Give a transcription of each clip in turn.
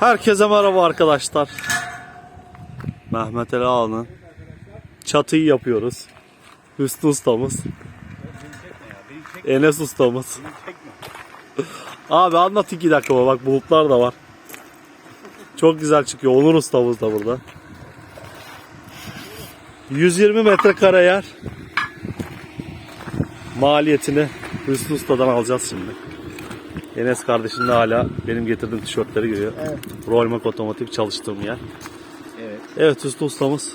Herkese merhaba arkadaşlar. Mehmet Ali Ağa'nın çatıyı yapıyoruz. Hüsnü ustamız. Enes ustamız. Abi anlat iki dakika bak bulutlar da var. Çok güzel çıkıyor. Onur ustamız da burada. 120 metrekare yer. Maliyetini Hüsnü Usta'dan alacağız şimdi. Enes kardeşim de hala benim getirdiğim tişörtleri giyiyor. Evet. Rollmark Otomotiv çalıştığım yer. Evet. Evet Hüsnü ustamız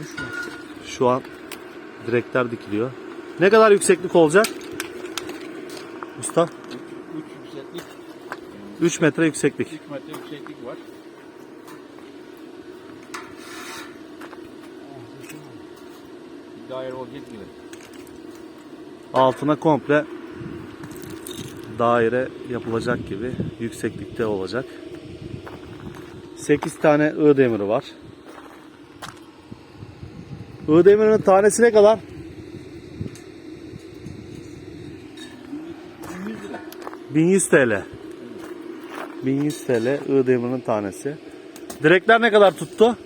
Düşme. şu an direkler dikiliyor. Ne kadar yükseklik olacak? Usta 3 yükseklik, 3 metre yükseklik. 3 metre yükseklik var. Bir daire olacak gibi. Altına komple daire yapılacak gibi yükseklikte olacak. 8 tane I demiri var. I demirinin tanesi ne kadar? 100 lira. 1100 TL. 1100 TL I demirinin tanesi. Direkler ne kadar tuttu?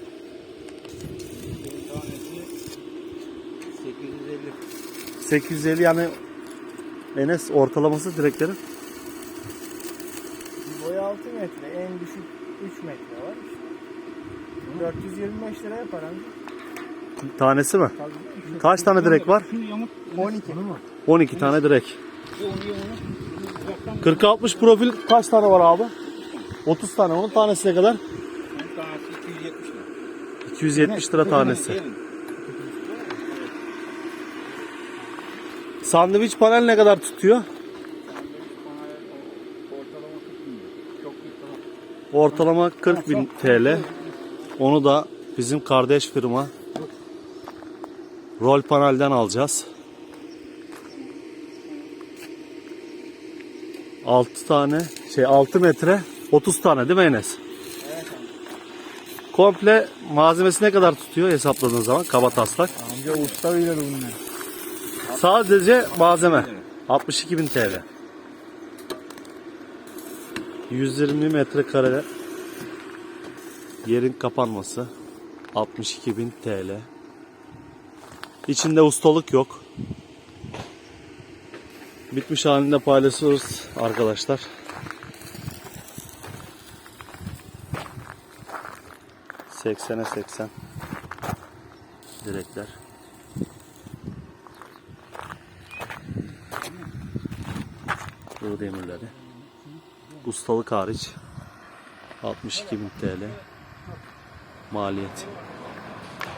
Bir tanesi 850. 850 yani Enes ortalaması direklerin. Boyu 6 metre, en düşük 3 metre var işte. 425 lira yapar amca. Tanesi mi? Tabii? Kaç tane direk var? Şunu yamuk. 12. 12 tane direk. Onu yamuk. 40-60 profil kaç tane var abi? 30 tane. Onun tanesi ne kadar? Bir tanesi 270 lira. 270 lira tanesi. Sandviç panel ne kadar tutuyor? Ortalama 40 bin lira. Çok büyük tamam. Ortalama 40 bin TL. Onu da bizim kardeş firma Rol panelden alacağız. 6 tane şey 6 metre 30 tane değil mi Enes? Komple malzemesi ne kadar tutuyor hesapladığın zaman kaba taslak? Amca usta bilir bunlar. Sadece malzeme 62 bin TL. 120 metrekare yerin kapanması 62 bin TL. İçinde ustalık yok. Bitmiş halinde paylaşıyoruz arkadaşlar. Seksene seksen direkler. Bu demirleri. Ustalık hariç 62 bin TL maliyet.